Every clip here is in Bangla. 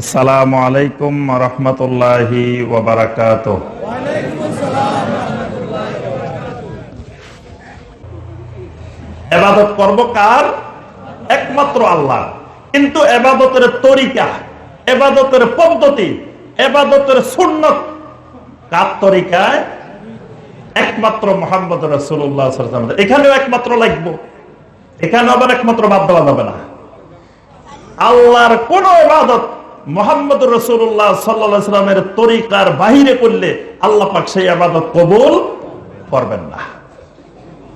আসসালামু আলাইকুম রহমতুল্লাহি এবাদত করব কার? একমাত্র আল্লাহ কিন্তু এবাদতের তরিকা, এবাদতের পদ্ধতি, এবাদতের সুন্নত কার তরিকায়? একমাত্র মোহাম্মদ রসুল্লাহ এখানেও একমাত্র লাগবো। এখানে আবার একমাত্র বাদ দেওয়া যাবে না। আল্লাহর কোন ইবাদত মোহাম্মদ রসুল্লাহ সাল্লামের তরিকার বাহিরে করলে আল্লাহ পাক সেই আবাদত কবুল করবেন না।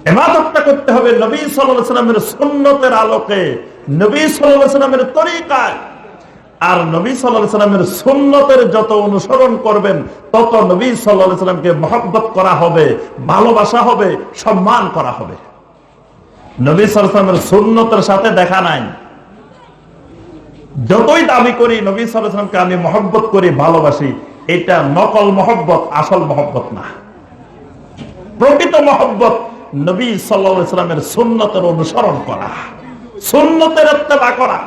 এবাদতটা করতে হবে নবী সাল্লামের সুন্নতের আলোকে, নবী সাল্লামের তরিকায়। আর নবী সাল্লামের সুন্নতের যত অনুসরণ করবেন, তত নবী সাল্লামকে মহব্বত করা হবে, ভালোবাসা হবে, সম্মান করা হবে। নবী সাল্লামের সুন্নতের সাথে দেখা নাই। যতই দাবি করি, নবী সালামকে আমি মহব্বত করি, ভালোবাসি, এটা নকল মহব্বত, আসল মহব্বত না। প্রকৃত মহব্বত নবী সাল্লামের সুন্নতের অনুসরণ করা, সুন্নতের ইত্তেবা করা।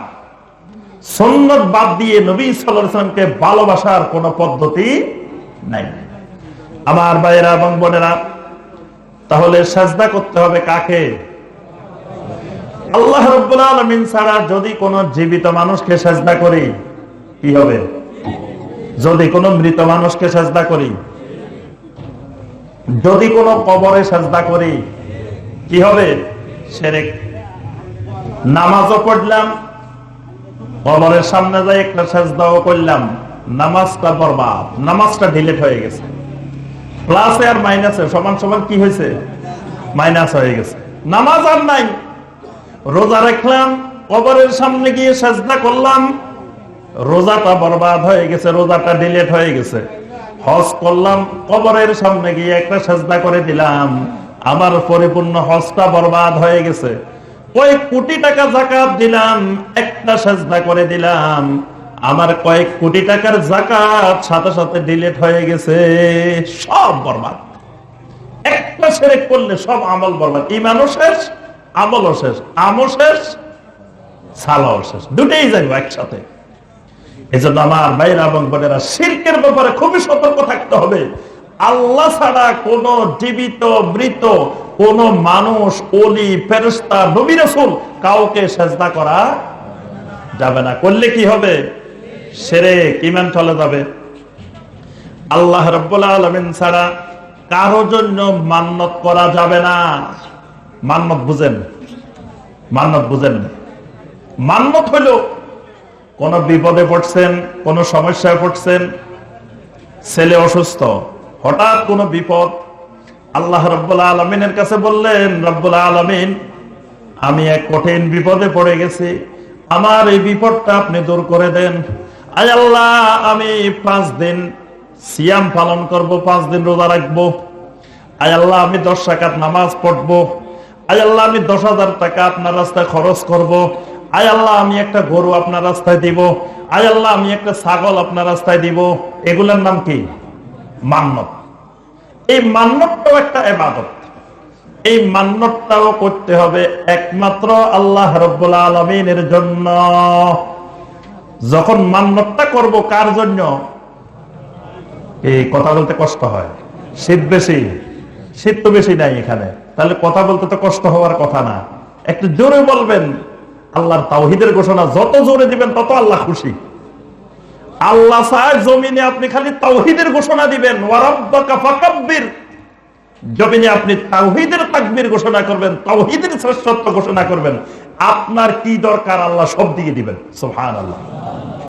সুন্নত বাদ দিয়ে নবী সাল্লামকে ভালোবাসার কোন পদ্ধতি নাই। আমার ভাইয়েরা এবং বোনেরা, তাহলে সাজদা করতে হবে কাকে? আল্লাহ রব্বুল আলমিন ছাড়া যদি কোন জীবিত মানুষকে সাজদা করি, কি হবে? যদি কোন মৃত মানুষকে সাজদা করি, যদি কোন কবরে সাজদা করি, কি হবে? সেরেক। নামাজও পড়লাম, কবরের সামনে যাই একটা সাজদাও করলাম, নামাজটা বরবাদ, নামাজটা ডিলেট হয়ে গেছে। প্লাসে আর মাইনাসে সমান সমান কি হয়েছে? মাইনাস হয়ে গেছে। নামাজ আর নাই। রোজা রাখলাম, কবরের সামনে গিয়ে সাজদা করলাম, রোজাটা বরবাদ হয়ে গেছে, রোজাটা ডিলেট হয়ে গেছে। হজ করলাম, কবরের সামনে গিয়ে একটা সাজদা করে দিলাম। আমার পরিপূর্ণ হজটা বরবাদ হয়ে গেছে। কয়েক কোটি টাকা জাকাত দিলাম, একটা সাজদা করে দিলাম। আমার কয়েক কোটি টাকার জাকাত সাথে সাথে ডিলেট হয়ে গেছে, সব বরবাদ। একটা সেরেক করলে সব আমল বরবাদ। ইমানও শেষ শেষ শেষ, সালাও শেষ। যাইব একসাথে। এই জন্য আমার এবং বোনেরা ব্যাপারে খুবই সতর্ক থাকতে হবে। আল্লাহ ছাড়া কোন জীবিত, মৃত, কোন মানুষ অলি ফেরস্তা নবী রসুল কাউকে সেজদা করা যাবে না। করলে কি হবে? সেরে কিমান চলে যাবে। আল্লাহ রব্বুল্লাহ আলমিন ছাড়া কারও জন্য মান্নত করা যাবে না। মান্নত বুঝেন। মান্নত বুঝেন। মান্নত হইল কোন বিপদে পড়ছেন, কোন সমস্যায় পড়ছেন, ছেলে অসুস্থ, হঠাৎ কোন বিপদ, আল্লাহ রব্বুল্লাহ আলমিনের কাছে বললেন রব্বুল্লাহ আলমিন, আমি এক কঠিন বিপদে পড়ে গেছি, আমার এই বিপদটা আপনি দূর করে দেন। আয় আল্লাহ, আমি পাঁচ দিন সিয়াম পালন করব, পাঁচ দিন রোজা রাখব। আয় আল্লাহ, আমি দশ টাকাত নামাজ পড়ব। আয় আল্লাহ, আমি দশ হাজার টাকা আপনার রাস্তায় খরচ করব। আয় আল্লাহ, আমি একটা গরু আপনার রাস্তায় দিব। আয় আল্লাহ, আমি একটা ছাগল আপনার রাস্তায় দিব। এগুলোর নাম কি? মান্নত এই মান্নতটাও একটা এবাদত এই মান্নতটাও করতে হবে একমাত্র আল্লাহ রব্বুল আলমিনের জন্য। যখন মান্নতটা করব, কার জন্য? এই কথা বলতে কষ্ট হয়। শীত বেশি। শীত তো বেশি নাই এখানে। তাহলে কথা বলতে তো কষ্ট হওয়ার কথা না। একটু জোরে বলবেন, আল্লাহর তাওহিদের ঘোষণা যত জোরে দিবেন তত আল্লাহ খুশি। আল্লাহ চায় জমিনে আপনি খালি তাওহিদের ঘোষণা দিবেন। জমিনে আপনি তাওহিদের তাকবির ঘোষণা করবেন, তাওহিদের শ্রেষ্ঠত্ব ঘোষণা করবেন। আপনার কি দরকার আল্লাহ সব দিকে দিবেন। সোহান আল্লাহ